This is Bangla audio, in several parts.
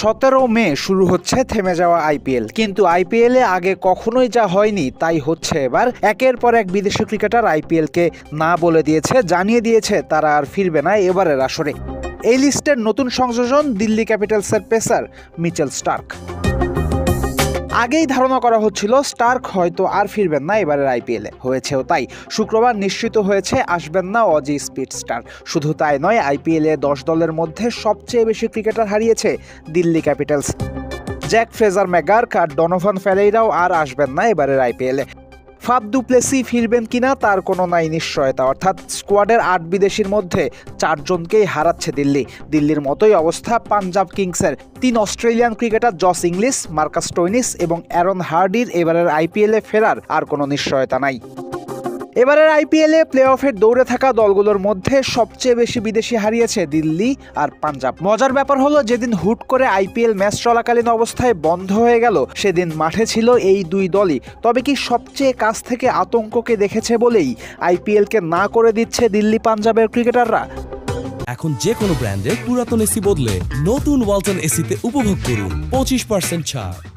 সতেরো মে শুরু হচ্ছে থেমে যাওয়া আইপিএল। কিন্তু আইপিএল এ আগে কখনোই যা হয়নি, তাই হচ্ছে এবার একের পর এক বিদেশি ক্রিকেটার আইপিএল কে না বলে দিয়েছে, জানিয়ে দিয়েছে তারা আর ফিরবে না এবারের আসরে। এই লিস্টের নতুন সংযোজন দিল্লি ক্যাপিটালসের পেসার মিচেল স্টার্ক। আগেই ধারণা করা হচ্ছিল স্টার্ক হয়তো আর ফিরবেন না এবারের আইপিএলে। হয়েছেও তাই। শুক্রবার নিশ্চিত হয়েছে আসবেন না অজি স্পিড স্টার। শুধু তাই নয়, আইপিএলে দশ দলের মধ্যে সবচেয়ে বেশি ক্রিকেটার হারিয়েছে Delhi Capitals. Jake Fraser McGurk আর ডনোভান ফেলেইরাও আর আসবেন না এবারের আইপিএলে। ফাব দুপ্লেসি ফিরবেন কিনা তার কোনো নাই নিশ্চয়তা। অর্থাৎ স্কোয়াডের আট বিদেশির মধ্যে চারজনকেই হারাচ্ছে দিল্লি। দিল্লির মতোই অবস্থা পাঞ্জাব কিংসের তিন Australian cricketer Josh Inglis, Marcus Stoinis এবং অ্যারন হার্ডির এবারের আইপিএলে ফেরার আর কোনো নিশ্চয়তা নাই। এবারের আইপিএলে প্লে অফের দৌড়ে থাকা দলগুলোর মধ্যে সবচেয়ে বেশি বিদেশি হারিয়েছে দিল্লি আর পাঞ্জাব। মজার ব্যাপার হলো, যেদিন হুট করে আইপিএল ম্যাচ চলাকালীন অবস্থায় বন্ধ হয়ে গেল, সেদিন মাঠে ছিল এই দুই দলই। তবে কি সবচেয়ে কাছ থেকে আতঙ্ককে দেখেছে বলেই আইপিএলকে না করে দিচ্ছে দিল্লি পাঞ্জাবের ক্রিকেটাররা? এখন যে কোনো ব্র্যান্ডের পুরাতন এসি বদলে নতুন ওয়ালটন এসিতে উপভোগ করুন পঁচিশ পার্সেন্ট ছাড়।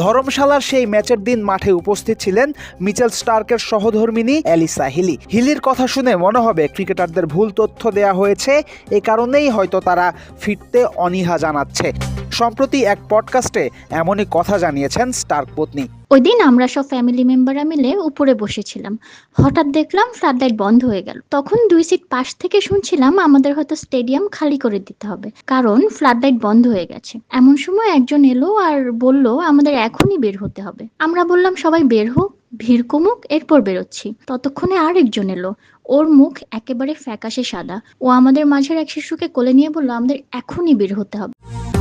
ধর্মশালার সেই ম্যাচের দিন মাঠে উপস্থিত ছিলেন মিচেল স্টার্কের সহধর্মিনী অ্যালিসা হিলি। হিলির কথা শুনে মনে হবে ক্রিকেটারদের ভুল তথ্য দেয়া হয়েছে, এ কারণেই হয়তো তারা ফিরতে অনীহা জানাচ্ছে। সম্প্রতি এক পডকাস্টে এমনই কথা জানিয়েছেন স্টার্ক পত্নী। ওই দিন আমরা সব ফ্যামিলি মেম্বাররা মিলে উপরে বসেছিলাম। হঠাৎ দেখলাম ফ্লাড লাইট বন্ধ হয়ে গেল। তখন দুই সিট পাশ থেকে শুনছিলাম আমাদের হয়তো স্টেডিয়াম খালি করে দিতে হবে। কারণ ফ্লাড লাইট বন্ধ হয়ে গেছে। এমন সময় একজন এলো আর বলল, আমাদের এখনই বের হতে হবে। আমরা বললাম, সবাই বের হোক, ভিড় কমুক, এরপর বেরোচ্ছি। ততক্ষণে আরেকজন এলো। ওর মুখ একেবারে ফ্যাকাশে সাদা। ও আমাদের মাঝের এক শিশুকে কোলে নিয়ে বলল, আমাদের এখনই বের হতে হবে।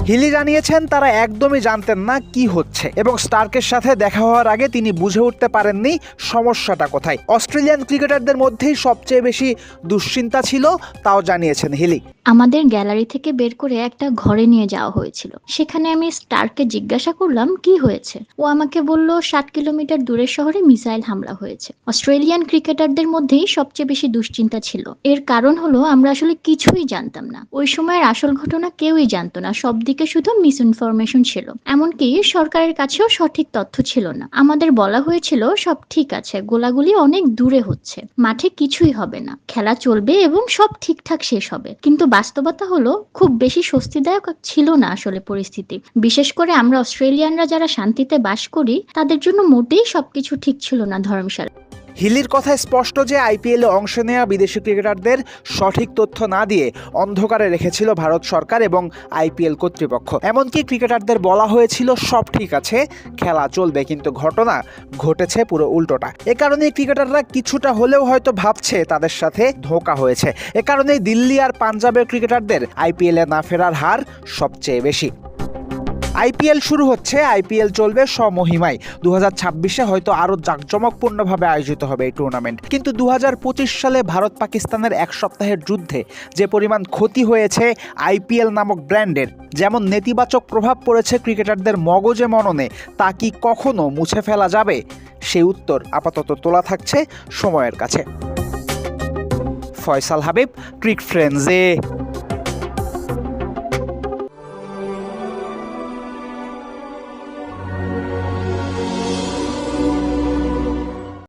হিলি জানিয়েছেন তারা একদমই জানতেন না কি হচ্ছে এবং স্টার্কের সাথে দেখা হওয়ার আগে তিনি বুঝে উঠতে পারেননি সমস্যাটা কোথায়। অস্ট্রেলিয়ান ক্রিকেটারদের মধ্যেই সবচেয়ে বেশি দুশ্চিন্তা ছিল, তাও জানিয়েছেন হিলি। আমাদের গ্যালারি থেকে বের করে একটা ঘরে নিয়ে যাওয়া হয়েছিল। সেখানে আমি স্টারকে জিজ্ঞাসা করলাম, কি হয়েছে? ও আমাকে বলল সাত কিলোমিটার দূরের শহরে মিসাইল হামলা হয়েছে। অস্ট্রেলিয়ান ক্রিকেটারদের মধ্যেই সবচেয়ে বেশি দুশ্চিন্তা ছিল। এর কারণ হলো, আমরা আসলে কিছুই জানতাম না। ওই সময়ের আসল ঘটনা কেউই জানতো না। সব দিকে শুধু মিস ইনফরমেশন ছিল। এমনকি সরকারের কাছেও সঠিক তথ্য ছিল না। আমাদের বলা হয়েছিল, সব ঠিক আছে, গোলাগুলি অনেক দূরে হচ্ছে, মাঠে কিছুই হবে না, খেলা চলবে এবং সব ঠিকঠাক শেষ হবে। কিন্তু বাস্তবতা হলো, খুব বেশি স্বস্তিদায়ক ছিল না আসলে পরিস্থিতি। বিশেষ করে আমরা অস্ট্রেলিয়ানরা যারা শান্তিতে বাস করি, তাদের জন্য মোটেই সবকিছু ঠিক ছিল না ধর্মশালা। হিলির কথায় স্পষ্ট যে আইপিএলে অংশ নেওয়া বিদেশি ক্রিকেটারদের সঠিক তথ্য না দিয়ে অন্ধকারে রেখেছিল ভারত সরকার এবং আইপিএল কর্তৃপক্ষ। এমনকি ক্রিকেটারদের বলা হয়েছিল, সব ঠিক আছে, খেলা চলবে, কিন্তু ঘটনা ঘটেছে পুরো উল্টোটা। এ কারণে ক্রিকেটাররা কিছুটা হলেও হয়তো ভাবছে তাদের সাথে ধোকা হয়েছে। এ কারণেই দিল্লি আর পাঞ্জাবের ক্রিকেটারদের আইপিএলে না ফেরার হার সবচেয়ে বেশি। আইপিএল শুরু হচ্ছে, আইপিএল চলবে স্বমহিমায়। দু হাজার ছাব্বিশে হয়তো আরও জাঁকজমকপূর্ণভাবে আয়োজিত হবে এই টুর্নামেন্ট। কিন্তু দু হাজার পঁচিশ সালে ভারত পাকিস্তানের এক সপ্তাহের যুদ্ধে যে পরিমাণ ক্ষতি হয়েছে আইপিএল নামক ব্র্যান্ডের, যেমন নেতিবাচক প্রভাব পড়েছে ক্রিকেটারদের মগজে মননে, তা কি কখনো মুছে ফেলা যাবে? সেই উত্তর আপাতত তোলা থাকছে সময়ের কাছে। ফয়সাল হাবিব, ক্রিক ফ্রেন্ডসে।